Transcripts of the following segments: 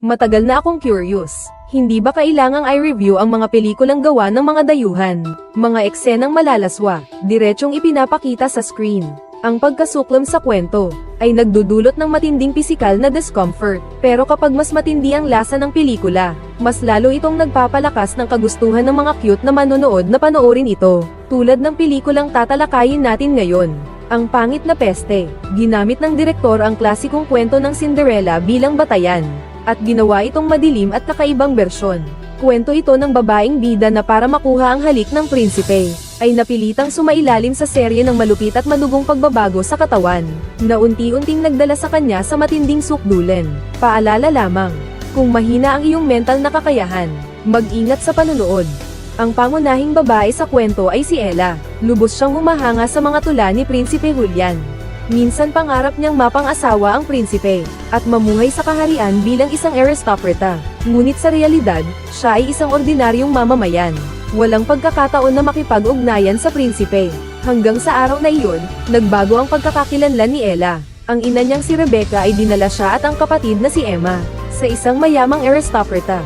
Matagal na akong curious. Hindi ba kailangang i-review ang mga pelikulang gawa ng mga dayuhan? Mga eksenang malalaswa, diretsyong ipinapakita sa screen. Ang pagkasuklam sa kwento, ay nagdudulot ng matinding pisikal na discomfort. Pero kapag mas matindi ang lasa ng pelikula, mas lalo itong nagpapalakas ng kagustuhan ng mga cute na manonood na panoorin ito. Tulad ng pelikulang tatalakayin natin ngayon. Ang Pangit na Peste, ginamit ng direktor ang klasikong kwento ng Cinderella bilang batayan, at ginawa itong madilim at kakaibang bersyon. Kwento ito ng babaeng bida na para makuha ang halik ng prinsipe, ay napilitang sumailalim sa serye ng malupit at madugong pagbabago sa katawan, na unti-unting nagdala sa kanya sa matinding sukdulen. Paalala lamang, kung mahina ang iyong mental na kakayahan, mag-ingat sa panunood. Ang pangunahing babae sa kwento ay si Ella. Lubos siyang humahanga sa mga tula ni Prinsipe Julian. Minsan pangarap niyang mapang-asawa ang prinsipe, at mamuhay sa kaharian bilang isang aristokrata. Ngunit sa realidad, siya ay isang ordinaryong mamamayan. Walang pagkakataon na makipag-ugnayan sa prinsipe. Hanggang sa araw na iyon, nagbago ang pagkakakilanlan ni Ella. Ang ina niyang si Rebecca ay dinala siya at ang kapatid na si Emma, sa isang mayamang aristokrata.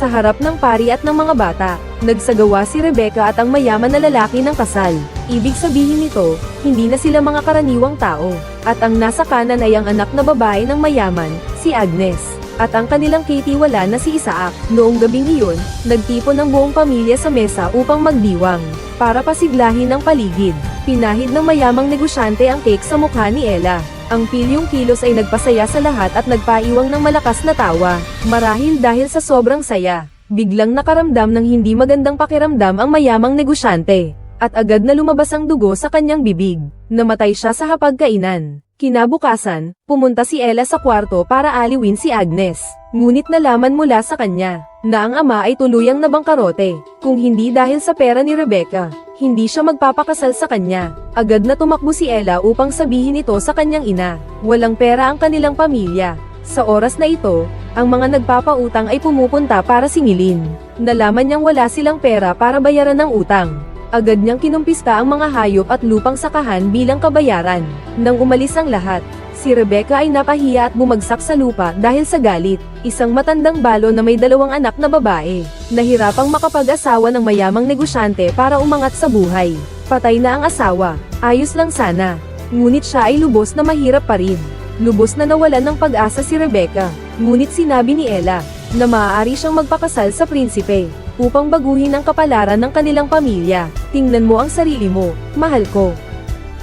Sa harap ng pari at ng mga bata, nagsagawa si Rebecca at ang mayaman na lalaki ng kasal. Ibig sabihin nito, hindi na sila mga karaniwang tao. At ang nasa kanan ay ang anak na babae ng mayaman, si Agnes. At ang kanilang kitiwala na si Isaac. Noong gabing iyon, nagtipon ng buong pamilya sa mesa upang magdiwang. Para pasiglahin ang paligid, pinahid ng mayamang negosyante ang cake sa mukha ni Ella. Ang pilyong kilos ay nagpasaya sa lahat at nagpaiwang ng malakas na tawa. Marahil dahil sa sobrang saya, biglang nakaramdam ng hindi magandang pakiramdam ang mayamang negosyante. At agad na lumabas ang dugo sa kanyang bibig. Namatay siya sa hapagkainan. Kinabukasan, pumunta si Ella sa kwarto para aliwin si Agnes. Ngunit nalaman mula sa kanya, na ang ama ay tuluyang nabangkarote. Kung hindi dahil sa pera ni Rebecca, hindi siya magpapakasal sa kanya. Agad na tumakbo si Ella upang sabihin ito sa kanyang ina. Walang pera ang kanilang pamilya. Sa oras na ito, ang mga nagpapautang ay pumupunta para singilin. Nalaman niyang wala silang pera para bayaran ng utang. Agad niyang kinumpista ang mga hayop at lupang sakahan bilang kabayaran. Nang umalis ang lahat, si Rebecca ay napahiya at bumagsak sa lupa dahil sa galit. Isang matandang balo na may dalawang anak na babae. Nahirapang makapag-asawa ng mayamang negosyante para umangat sa buhay. Patay na ang asawa. Ayos lang sana. Ngunit siya ay lubos na mahirap pa rin. Lubos na nawalan ng pag-asa si Rebecca. Ngunit sinabi ni Ella, na maaari siyang magpakasal sa prinsipe, upang baguhin ang kapalaran ng kanilang pamilya. Tingnan mo ang sarili mo, mahal ko.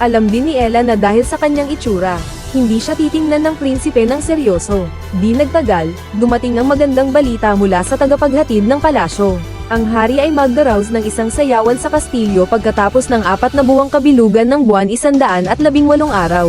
Alam din ni Ella na dahil sa kanyang itsura, hindi siya titingnan ng prinsipe ng seryoso. Di nagtagal, dumating ang magandang balita mula sa tagapaghatid ng palasyo. Ang hari ay magdaraos ng isang sayawan sa kastilyo pagkatapos ng apat na buwang kabilugan ng buwan isandaan at labing walong araw.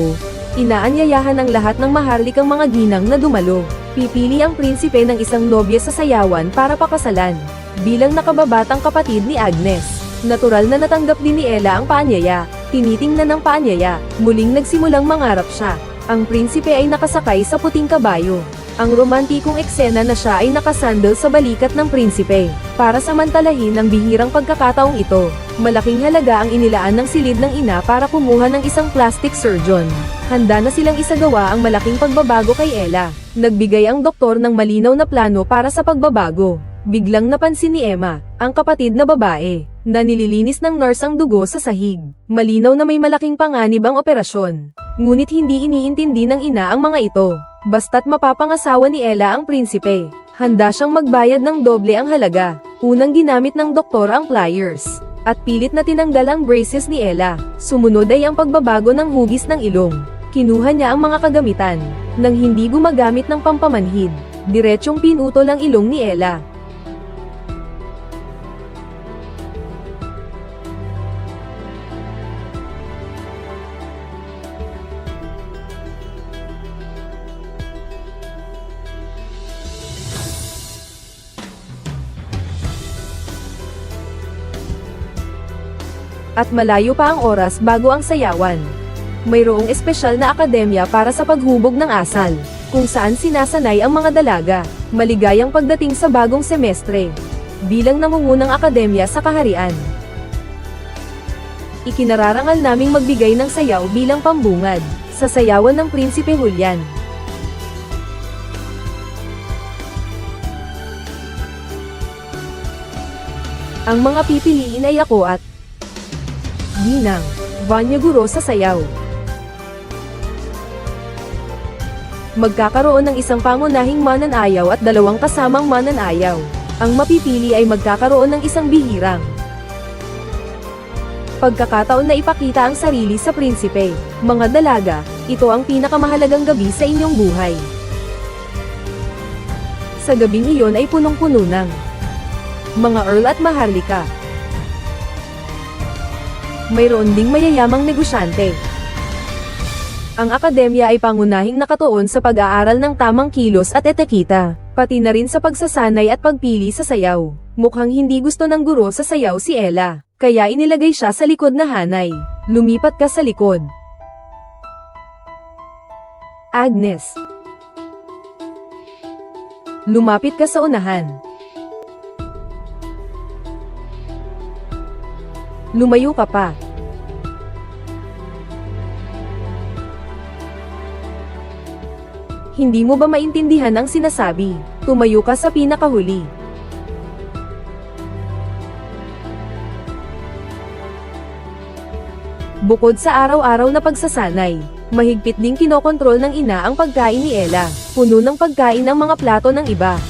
Inaanyayahan ang lahat ng maharlikang mga ginang na dumalo. Pipili ang prinsipe ng isang nobya sa sayawan para pakasalan. Bilang nakababatang kapatid ni Agnes, natural na natanggap din ni Ella ang paanyaya. Tinitingnan ng paanyaya, muling nagsimulang mangarap siya. Ang prinsipe ay nakasakay sa puting kabayo. Ang romantikong eksena na siya ay nakasandal sa balikat ng prinsipe. Para samantalahin ang bihirang pagkakataong ito, malaking halaga ang inilaan ng silid ng ina para kumuha ng isang plastic surgeon. Handa na silang isagawa ang malaking pagbabago kay Ella. Nagbigay ang doktor ng malinaw na plano para sa pagbabago. Biglang napansin ni Emma, ang kapatid na babae, na nililinis ng nurse ang dugo sa sahig. Malinaw na may malaking panganib ang operasyon. Ngunit hindi iniintindi ng ina ang mga ito. Basta't mapapangasawa ni Ella ang prinsipe. Handa siyang magbayad ng doble ang halaga. Unang ginamit ng doktor ang pliers. At pilit na tinanggal ang braces ni Ella. Sumunod ay ang pagbabago ng hugis ng ilong. Kinuha niya ang mga kagamitan, nang hindi gumagamit ng pampamanhid. Diretsyong pinutol ang ilong ni Ella. at malayo pa ang oras bago ang sayawan. Mayroong espesyal na akademya para sa paghubog ng asal, kung saan sinasanay ang mga dalaga, maligayang pagdating sa bagong semestre, bilang namungunang akademya sa kaharian. Ikinararangal naming magbigay ng sayaw bilang pambungad, sa sayawan ng Prinsipe Julian. Ang mga pipiliin ay ako at Ginang, Vanya Guro sa sayaw. Magkakaroon ng isang pangunahing mananayaw at dalawang kasamang mananayaw. Ang mapipili ay magkakaroon ng isang bihirang pagkakataon na ipakita ang sarili sa prinsipe. Mga dalaga, ito ang pinakamahalagang gabi sa inyong buhay. Sa gabing iyon ay punong-puno ng mga Earl at Maharlika. Mayroon ding mayayamang negosyante. Ang akademya ay pangunahing nakatuon sa pag-aaral ng tamang kilos at etekita, pati na rin sa pagsasanay at pagpili sa sayaw. Mukhang hindi gusto ng guro sa sayaw si Ella, kaya inilagay siya sa likod na hanay. Lumipat ka sa likod. Agnes. Lumapit ka sa unahan. Lumayo ka pa. Hindi mo ba maintindihan ang sinasabi? Tumayo ka sa pinakahuli. Bukod sa araw-araw na pagsasanay, mahigpit ding kinokontrol ng ina ang pagkain ni Ella. Puno ng pagkain ang mga plato ng iba.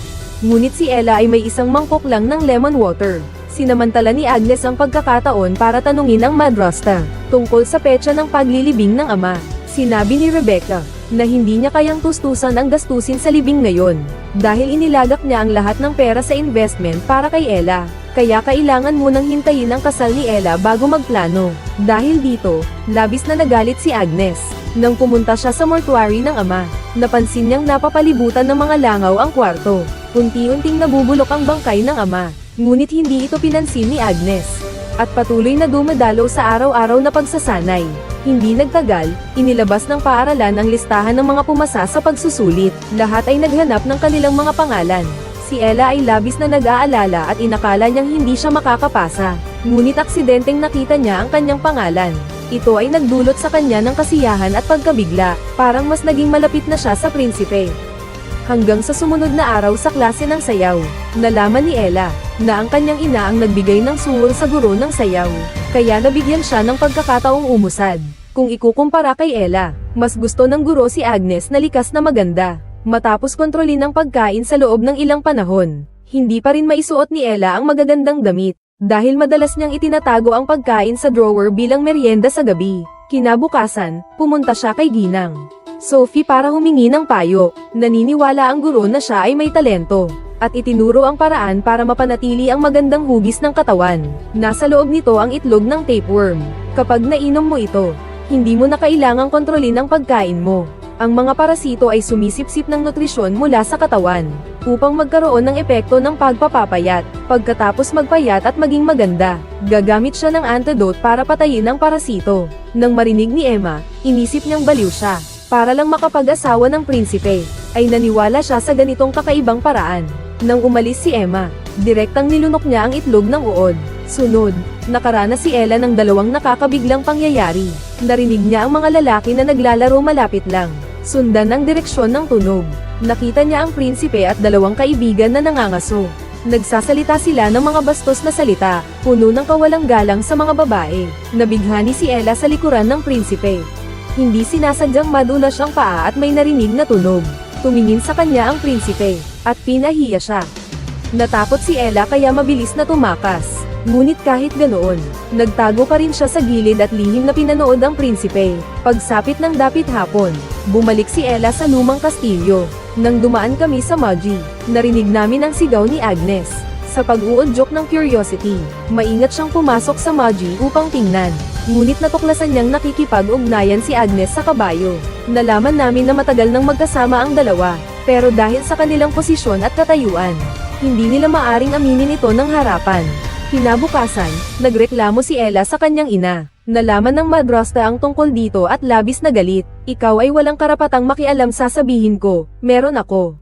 Ngunit si Ella ay may isang mangkok lang ng lemon water. Sinamantala ni Agnes ang pagkakataon para tanungin ang madrasta tungkol sa petsa ng paglilibing ng ama. Sinabi ni Rebecca na hindi niya kayang tustusan ang gastusin sa libing ngayon dahil inilagak niya ang lahat ng pera sa investment para kay Ella. Kaya kailangan munang hintayin ang kasal ni Ella bago magplano. Dahil dito, labis na nagalit si Agnes. Nang pumunta siya sa mortuary ng ama, napansin niyang napapalibutan ng mga langaw ang kwarto. Unti-unting nabubulok ang bangkay ng ama. Ngunit hindi ito pinansin ni Agnes. At patuloy na dumadalo sa araw-araw na pagsasanay. Hindi nagtagal, inilabas ng paaralan ang listahan ng mga pumasa sa pagsusulit. Lahat ay naghanap ng kanilang mga pangalan. Si Ella ay labis na nag-aalala at inakala niyang hindi siya makakapasa. Ngunit aksidenteng nakita niya ang kanyang pangalan. Ito ay nagdulot sa kanya ng kasiyahan at pagkabigla, parang mas naging malapit na siya sa prinsipe. Hanggang sa sumunod na araw sa klase ng sayaw, nalaman ni Ella, na ang kanyang ina ang nagbigay ng suwol sa guro ng sayaw, kaya nabigyan siya ng pagkakataong umusad. Kung ikukumpara kay Ella, mas gusto ng guro si Agnes na likas na maganda. Matapos kontrolin ang pagkain sa loob ng ilang panahon, hindi pa rin maisuot ni Ella ang magagandang damit, dahil madalas niyang itinatago ang pagkain sa drawer bilang merienda sa gabi. Kinabukasan, pumunta siya kay Ginang. Sophie para humingi ng payo, naniniwala ang guro na siya ay may talento, at itinuro ang paraan para mapanatili ang magandang hugis ng katawan. Nasa loob nito ang itlog ng tapeworm. Kapag nainom mo ito, hindi mo na kailangang kontrolin ang pagkain mo. Ang mga parasito ay sumisipsip ng nutrisyon mula sa katawan, upang magkaroon ng epekto ng pagpapapayat. Pagkatapos magpayat at maging maganda, gagamit siya ng antidote para patayin ang parasito. Nang marinig ni Emma, inisip niyang baliw siya. Para lang makapag-asawa ng prinsipe, ay naniwala siya sa ganitong kakaibang paraan. Nang umalis si Emma, direktang nilunok niya ang itlog ng uod. Sunod, nakaranas si Ella ng dalawang nakakabiglang pangyayari. Narinig niya ang mga lalaki na naglalaro malapit lang. Sundan ang direksyon ng tunog. Nakita niya ang prinsipe at dalawang kaibigan na nangangaso. Nagsasalita sila ng mga bastos na salita, puno ng kawalang galang sa mga babae. Nabighani si Ella sa likuran ng prinsipe. Hindi sinasadyang madulas ang paa at may narinig na tunog. Tumingin sa kanya ang prinsipe, at pinahiya siya. Natakot si Ella kaya mabilis na tumakas. Ngunit kahit ganoon, nagtago pa rin siya sa gilid at lihim na pinanood ang prinsipe. Pagsapit ng dapit hapon, bumalik si Ella sa lumang kastilyo. Nang dumaan kami sa Maji, narinig namin ang sigaw ni Agnes. Sa pag-uudyok ng curiosity, maingat siyang pumasok sa Maji upang tingnan. Ngunit natuklasan niyang nakikipag-ugnayan si Agnes sa kabayo. Nalaman namin na matagal nang magkasama ang dalawa, pero dahil sa kanilang posisyon at katayuan, hindi nila maaring aminin ito ng harapan. Kinabukasan, nagreklamo si Ella sa kanyang ina. Nalaman ng madrasta ang tungkol dito at labis na galit. Ikaw ay walang karapatang makialam sasabihin ko, meron ako.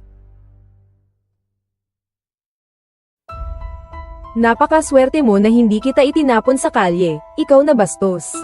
Napakaswerte mo na hindi kita itinapon sa kalye, ikaw na bastos.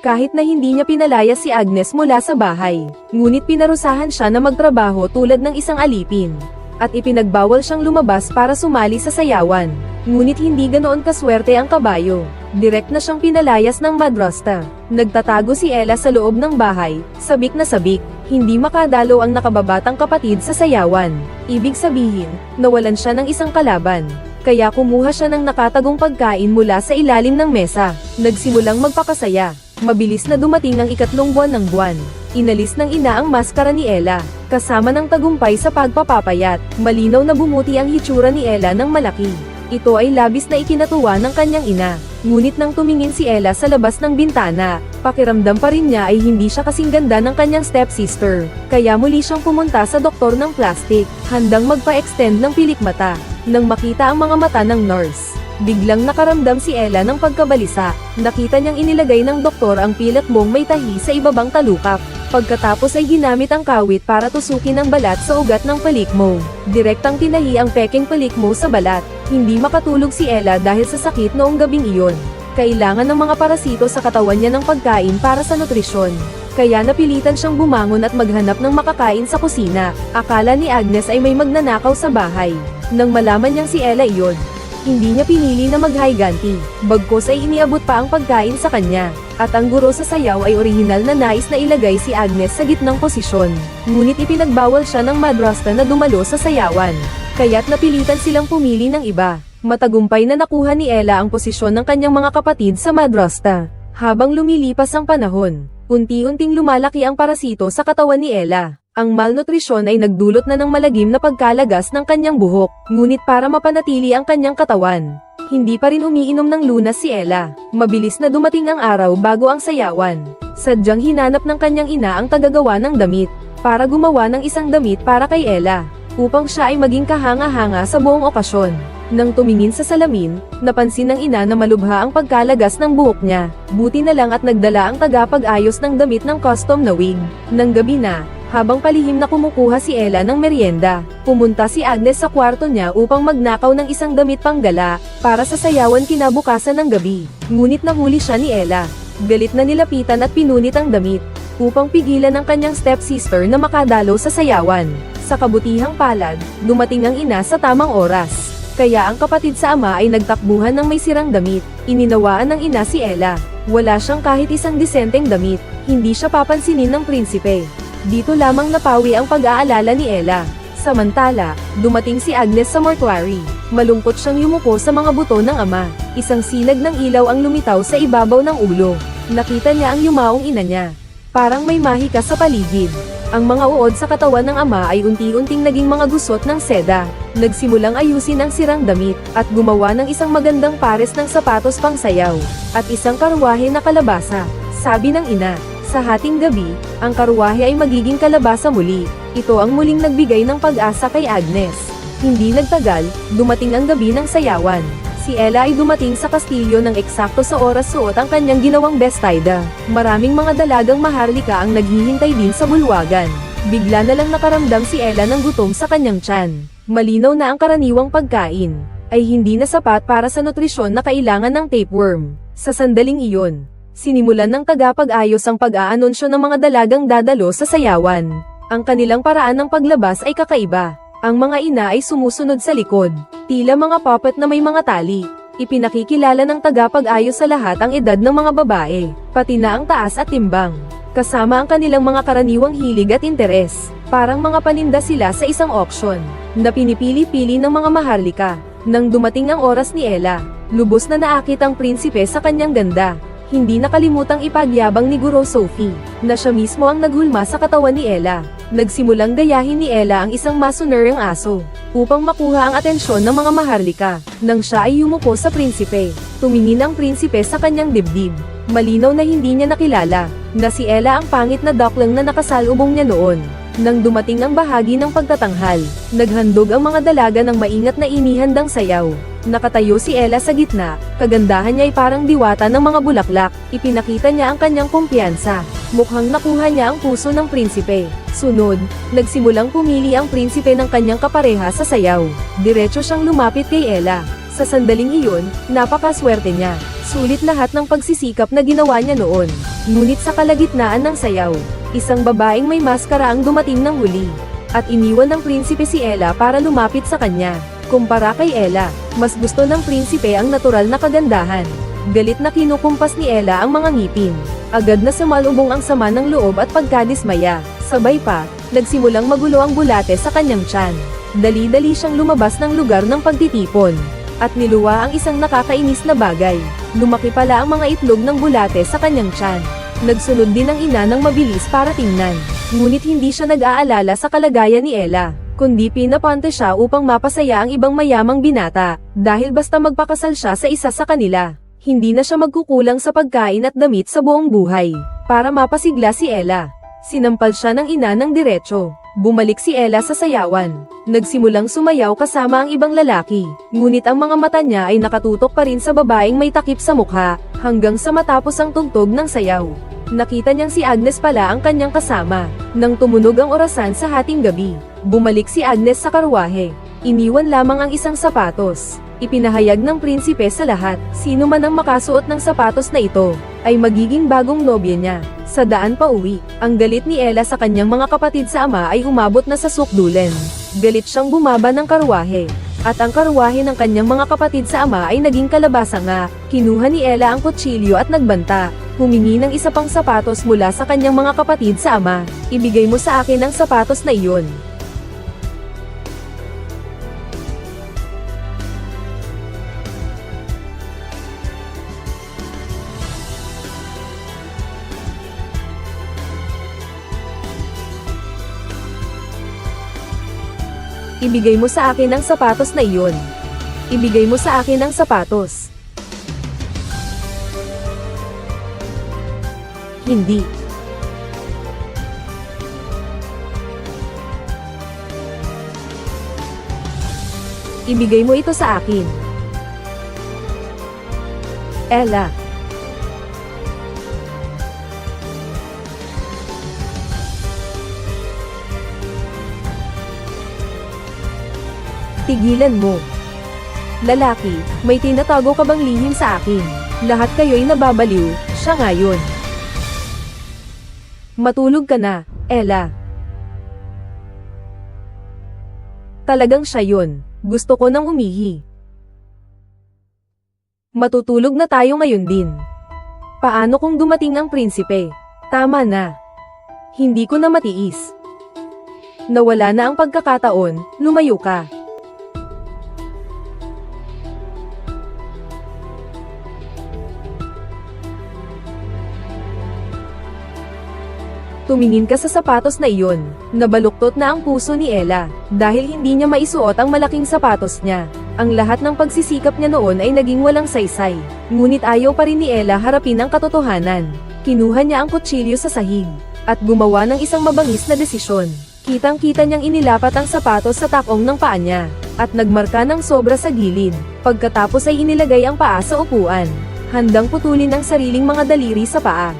Kahit na hindi niya pinalaya si Agnes mula sa bahay, ngunit pinarusahan siya na magtrabaho tulad ng isang alipin. At ipinagbawal siyang lumabas para sumali sa sayawan. Ngunit hindi ganoon kaswerte ang kabayo. Direct na siyang pinalayas ng madrasta. Nagtatago si Ella sa loob ng bahay, sabik na sabik. Hindi makadalo ang nakababatang kapatid sa sayawan. Ibig sabihin, nawalan siya ng isang kalaban. Kaya kumuha siya ng nakatagong pagkain mula sa ilalim ng mesa. Nagsimulang magpakasaya. Mabilis na dumating ang ikatlong buwan ng buwan. Inalis ng ina ang maskara ni Ella, kasama ng tagumpay sa pagpapapayat. Malinaw na bumuti ang hitsura ni Ella ng malaki. Ito ay labis na ikinatuwa ng kanyang ina. Ngunit nang tumingin si Ella sa labas ng bintana, pakiramdam pa rin niya ay hindi siya kasing ganda ng kanyang stepsister. Kaya muli siyang pumunta sa doktor ng plastic, handang magpa-extend ng pilik mata. Nang makita ang mga mata ng nurse, biglang nakaramdam si Ella ng pagkabalisa. Nakita niyang inilagay ng doktor ang pilat mong may tahi sa ibabang talukap. Pagkatapos ay ginamit ang kawit para tusukin ang balat sa ugat ng palikmo. Direktang tinahi ang peking palikmo sa balat. Hindi makatulog si Ella dahil sa sakit noong gabing iyon. Kailangan ng mga parasito sa katawan niya ng pagkain para sa nutrisyon. Kaya napilitan siyang bumangon at maghanap ng makakain sa kusina. Akala ni Agnes ay may magnanakaw sa bahay. Nang malaman niyang si Ella iyon, hindi niya pinili na maghiganti. Bagkos ay iniabot pa ang pagkain sa kanya. At ang guro sa sayaw ay orihinal na nais na ilagay si Agnes sa gitnang posisyon. Ngunit ipinagbawal siya ng madrasta na dumalo sa sayawan. Kaya't napilitan silang pumili ng iba. Matagumpay na nakuha ni Ella ang posisyon ng kanyang mga kapatid sa madrasta. Habang lumilipas ang panahon, unti-unting lumalaki ang parasito sa katawan ni Ella. Ang malnutrisyon ay nagdulot na ng malagim na pagkalagas ng kanyang buhok, ngunit para mapanatili ang kanyang katawan, hindi pa rin umiinom ng lunas si Ella. Mabilis na dumating ang araw bago ang sayawan. Sadyang hinanap ng kanyang ina ang tagagawa ng damit, para gumawa ng isang damit para kay Ella, upang siya ay maging kahanga-hanga sa buong okasyon. Nang tumingin sa salamin, napansin ng ina na malubha ang pagkalagas ng buhok niya. Buti na lang at nagdala ang tagapag-ayos ng damit ng custom na wig. Nang gabi na, habang palihim na kumukuha si Ella ng merienda, pumunta si Agnes sa kwarto niya upang magnakaw ng isang damit panggala, para sa sayawan kinabukasan ng gabi. Ngunit nahuli siya ni Ella. Galit na nilapitan at pinunit ang damit, upang pigilan ang kanyang stepsister na makadalo sa sayawan. Sa kabutihang palad, dumating ang ina sa tamang oras. Kaya ang kapatid sa ama ay nagtakbuhan ng may sirang damit. Ininawaan ng ina si Ella. Wala siyang kahit isang disenteng damit. Hindi siya papansinin ng prinsipe. Dito lamang napawi ang pag-aalala ni Ella. Samantala, dumating si Agnes sa mortuary. Malungkot siyang yumuko sa mga buto ng ama. Isang sinag ng ilaw ang lumitaw sa ibabaw ng ulo. Nakita niya ang yumaong ina niya. Parang may mahika sa paligid. Ang mga uod sa katawan ng ama ay unti-unting naging mga gusot ng seda. Nagsimulang ayusin ang sirang damit, at gumawa ng isang magandang pares ng sapatos pang sayaw, at isang karwahe na kalabasa. Sabi ng ina, sa hating gabi, ang karwahe ay magiging kalabasa muli. Ito ang muling nagbigay ng pag-asa kay Agnes. Hindi nagtagal, dumating ang gabi ng sayawan. Si Ella ay dumating sa kastilyo ng eksakto sa oras suot ang kanyang ginawang bestida. Maraming mga dalagang maharlika ang naghihintay din sa bulwagan. Bigla na lang nakaramdam si Ella ng gutom sa kanyang tiyan. Malinaw na ang karaniwang pagkain ay hindi na sapat para sa nutrisyon na kailangan ng tapeworm. Sa sandaling iyon, sinimulan ng tagapag-ayos ang pag-aanonsyo ng mga dalagang dadalo sa sayawan. Ang kanilang paraan ng paglabas ay kakaiba. Ang mga ina ay sumusunod sa likod, tila mga puppet na may mga tali. Ipinakikilala ng tagapag-ayos sa lahat ang edad ng mga babae, pati na ang taas at timbang. Kasama ang kanilang mga karaniwang hilig at interes. Parang mga paninda sila sa isang auction, na pinipili-pili ng mga maharlika. Nang dumating ang oras ni Ella, lubos na naakit ang prinsipe sa kanyang ganda. Hindi nakalimutang ipagyabang ni Guro Sophie, na siya mismo ang naghulma sa katawan ni Ella. Nagsimulang gayahin ni Ella ang isang masunerang aso, upang makuha ang atensyon ng mga maharlika. Nang siya ay yumuko sa prinsipe, tumingin ang prinsipe sa kanyang dibdib. Malinaw na hindi niya nakilala, na si Ella ang pangit na duckling na nakasalubong niya noon. Nang dumating ang bahagi ng pagtatanghal, naghandog ang mga dalaga ng maingat na inihandang sayaw. Nakatayo si Ella sa gitna, kagandahan niya ay parang diwata ng mga bulaklak, ipinakita niya ang kanyang kumpiyansa. Mukhang nakuha niya ang puso ng prinsipe. Sunod, nagsimulang pumili ang prinsipe ng kanyang kapareha sa sayaw. Diretso siyang lumapit kay Ella. Sa sandaling iyon, napakaswerte niya. Sulit lahat ng pagsisikap na ginawa niya noon. Ngunit sa kalagitnaan ng sayaw, isang babaeng may maskara ang dumating ng huli. At iniwan ng prinsipe si Ella para lumapit sa kanya. Kumpara kay Ella, mas gusto ng prinsipe ang natural na kagandahan. Galit na kinukumpas ni Ella ang mga ngipin. Agad na sumalubong ang sama ng loob at pagkadismaya. Sabay pa, nagsimulang magulo ang bulate sa kanyang tiyan. Dali-dali siyang lumabas ng lugar ng pagtitipon. At niluwa ang isang nakakainis na bagay. Lumaki pala ang mga itlog ng bulate sa kanyang tiyan. Nagsunod din ang ina ng mabilis para tingnan. Ngunit hindi siya nag-aalala sa kalagayan ni Ella, kundi pinapante siya upang mapasaya ang ibang mayamang binata, dahil basta magpakasal siya sa isa sa kanila. Hindi na siya magkukulang sa pagkain at damit sa buong buhay. Para mapasigla si Ella, sinampal siya ng ina ng diretso. Bumalik si Ella sa sayawan. Nagsimulang sumayaw kasama ang ibang lalaki. Ngunit ang mga mata niya ay nakatutok pa rin sa babaeng may takip sa mukha, hanggang sa matapos ang tugtog ng sayaw. Nakita niyang si Agnes pala ang kanyang kasama. Nang tumunog ang orasan sa hating gabi, bumalik si Agnes sa karwahe. Iniwan lamang ang isang sapatos. Ipinahayag ng prinsipe sa lahat, sino man ang makasuot ng sapatos na ito, ay magiging bagong nobya niya. Sa daan pa uwi, ang galit ni Ella sa kanyang mga kapatid sa ama ay umabot na sa sukdulen. Galit siyang bumaba ng karwahe. At ang karwahe ng kanyang mga kapatid sa ama ay naging kalabasa nga. Kinuha ni Ella ang kutsilyo at nagbanta. Humingi ng isa pang sapatos mula sa kanyang mga kapatid sa ama. Ibigay mo sa akin ang sapatos na iyon. Ibigay mo sa akin ang sapatos na iyon. Ibigay mo sa akin ang sapatos. Hindi. Ibigay mo ito sa akin. Ella. Tigilan mo. Lalaki, may tinatago ka bang lihim sa akin? Lahat kayo'y nababaliw, siya ngayon. Matulog ka na, Ella. Talagang siya yun. Gusto ko nang umihi. Matutulog na tayo ngayon din. Paano kung dumating ang prinsipe? Tama na. Hindi ko na matiis. Nawala na ang pagkakataon, lumayo ka. Tumingin ka sa sapatos na iyon. Nabaluktot na ang puso ni Ella, dahil hindi niya maisuot ang malaking sapatos niya. Ang lahat ng pagsisikap niya noon ay naging walang saysay. Ngunit ayaw pa rin ni Ella harapin ang katotohanan. Kinuha niya ang kutsilyo sa sahig, at gumawa ng isang mabangis na desisyon. Kitang-kita niyang inilapat ang sapatos sa takong ng paa niya, at nagmarka ng sobra sa gilid. Pagkatapos ay inilagay ang paa sa upuan, handang putulin ang sariling mga daliri sa paa.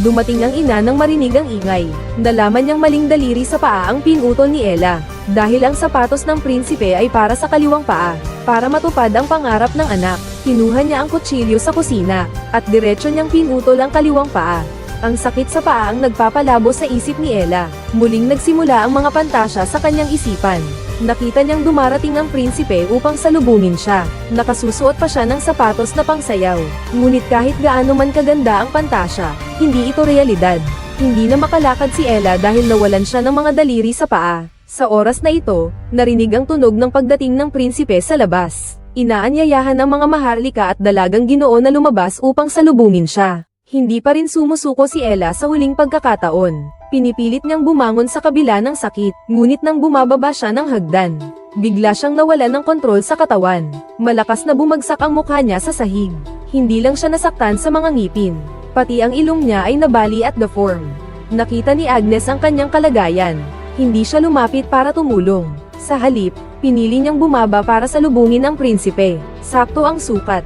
Dumating ang ina nang marinig ang ingay. Nalaman niyang maling daliri sa paa ang pinutol ni Ella. Dahil ang sapatos ng prinsipe ay para sa kaliwang paa. Para matupad ang pangarap ng anak, kinuha niya ang kutsilyo sa kusina, at diretso niyang pinutol ang kaliwang paa. Ang sakit sa paa ang nagpapalabo sa isip ni Ella. Muling nagsimula ang mga pantasya sa kanyang isipan. Nakita niyang dumarating ang prinsipe upang salubungin siya. Nakasusuot pa siya ng sapatos na pangsayaw. Ngunit kahit gaano man kaganda ang pantasya, hindi ito realidad. Hindi na makalakad si Ella dahil nawalan siya ng mga daliri sa paa. Sa oras na ito, narinig ang tunog ng pagdating ng prinsipe sa labas. Inaanyayahan ang mga maharlika at dalagang ginoo na lumabas upang salubungin siya. Hindi pa rin sumusuko si Ella sa huling pagkakataon. Pinipilit niyang bumangon sa kabila ng sakit, ngunit nang bumababa siya ng hagdan, bigla siyang nawala ng kontrol sa katawan. Malakas na bumagsak ang mukha niya sa sahig. Hindi lang siya nasaktan sa mga ngipin, pati ang ilong niya ay nabali at deform. Nakita ni Agnes ang kanyang kalagayan. Hindi siya lumapit para tumulong. Sa halip, pinili niyang bumaba para salubungin ang prinsipe. Sakto ang sukat.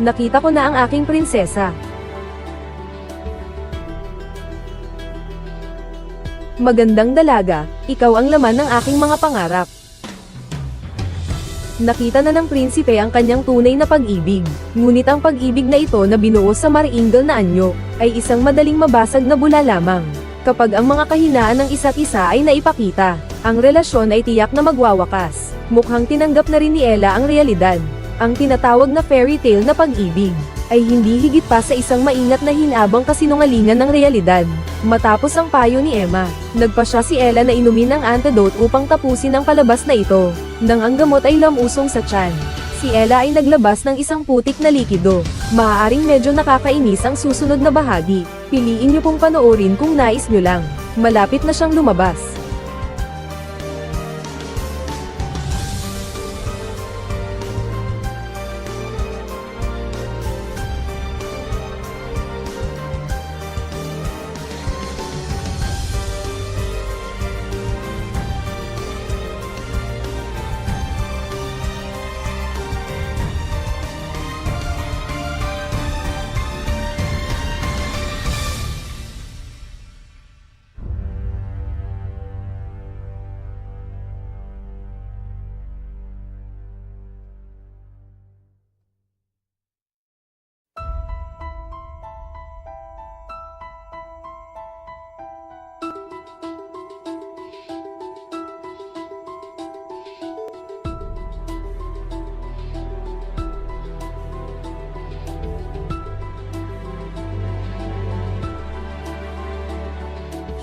Nakita ko na ang aking prinsesa. Magandang dalaga, ikaw ang laman ng aking mga pangarap. Nakita na ng prinsipe ang kanyang tunay na pag-ibig. Ngunit ang pag-ibig na ito na binuo sa mariingal na anyo, ay isang madaling mabasag na bula lamang. Kapag ang mga kahinaan ng isa't isa ay naipakita, ang relasyon ay tiyak na magwawakas. Mukhang tinanggap na rin ni Ella ang realidad. Ang tinatawag na fairy tale na pag-ibig, ay hindi higit pa sa isang maingat na hinabang kasinungalingan ng realidad. Matapos ang payo ni Emma, nagpa siya si Ella na inumin ang antidote upang tapusin ang palabas na ito. Nang ang gamot ay lamusong sa tiyan, si Ella ay naglabas ng isang putik na likido. Maaaring medyo nakakainis ang susunod na bahagi. Piliin niyo pong panoorin kung nais niyo lang. Malapit na siyang lumabas.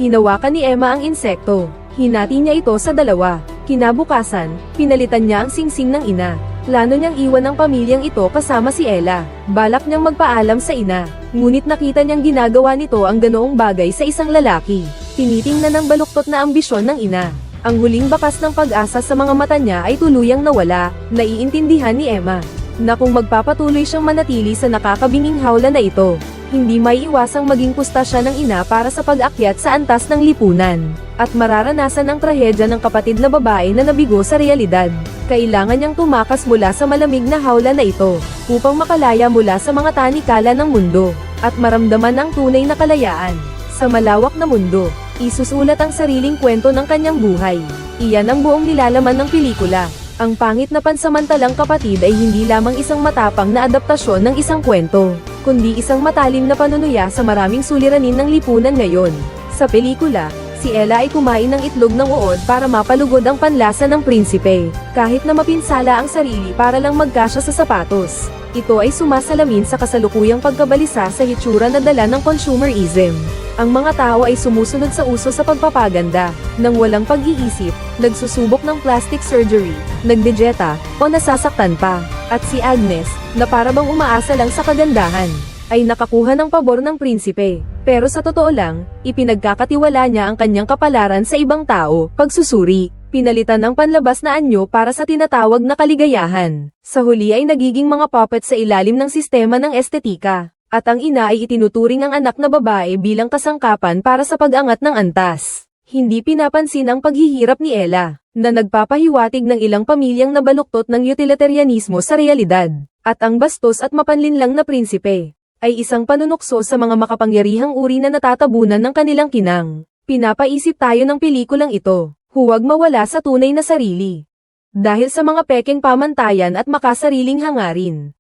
Hinawakan ni Emma ang insekto. Hinati niya ito sa dalawa. Kinabukasan, pinalitan niya ang singsing ng ina. Plano niyang iwan ang pamilyang ito kasama si Ella. Balak niyang magpaalam sa ina. Ngunit nakita niyang ginagawa nito ang ganoong bagay sa isang lalaki. Tinitingnan ng baluktot na ambisyon ng ina. Ang huling bakas ng pag-asa sa mga mata niya ay tuluyang nawala, naiintindihan ni Emma. Na kung magpapatuloy siyang manatili sa nakakabinging hawla na ito, hindi may iwasang maging pusta siya ng ina para sa pag-akyat sa antas ng lipunan, at mararanasan ang trahedya ng kapatid na babae na nabigo sa realidad. Kailangan niyang tumakas mula sa malamig na hawla na ito, upang makalaya mula sa mga tanikala ng mundo, at maramdaman ang tunay na kalayaan. Sa malawak na mundo, isusulat ang sariling kwento ng kanyang buhay. Iyan ang buong nilalaman ng pelikula. Ang pangit na pansamantalang kapatid ay hindi lamang isang matapang na adaptasyon ng isang kwento, kundi isang matalim na panunuya sa maraming suliranin ng lipunan ngayon. Sa pelikula, si Ella ay kumain ng itlog ng uod para mapalugod ang panlasa ng prinsipe, kahit na mapinsala ang sarili para lang magkasya sa sapatos. Ito ay sumasalamin sa kasalukuyang pagkabalisa sa hitsura na dala ng consumerism. Ang mga tao ay sumusunod sa uso sa pagpapaganda, nang walang pag-iisip, nagsusubok ng plastic surgery, nagdejeta, o nasasaktan pa. At si Agnes, na parabang umaasa lang sa kagandahan, ay nakakuha ng pabor ng prinsipe. Pero sa totoo lang, ipinagkakatiwala niya ang kanyang kapalaran sa ibang tao, pagsusuri, pinalitan ng panlabas na anyo para sa tinatawag na kaligayahan. Sa huli ay nagiging mga puppet sa ilalim ng sistema ng estetika. At ang ina ay itinuturing ang anak na babae bilang kasangkapan para sa pag-angat ng antas. Hindi pinapansin ang paghihirap ni Ella, na nagpapahiwatig ng ilang pamilyang nabaluktot ng utilitarianismo sa realidad. At ang bastos at mapanlinlang na prinsipe, ay isang panunukso sa mga makapangyarihang uri na natatabunan ng kanilang kinang. Pinapaisip tayo ng pelikulang ito, huwag mawala sa tunay na sarili. Dahil sa mga pekeng pamantayan at makasariling hangarin,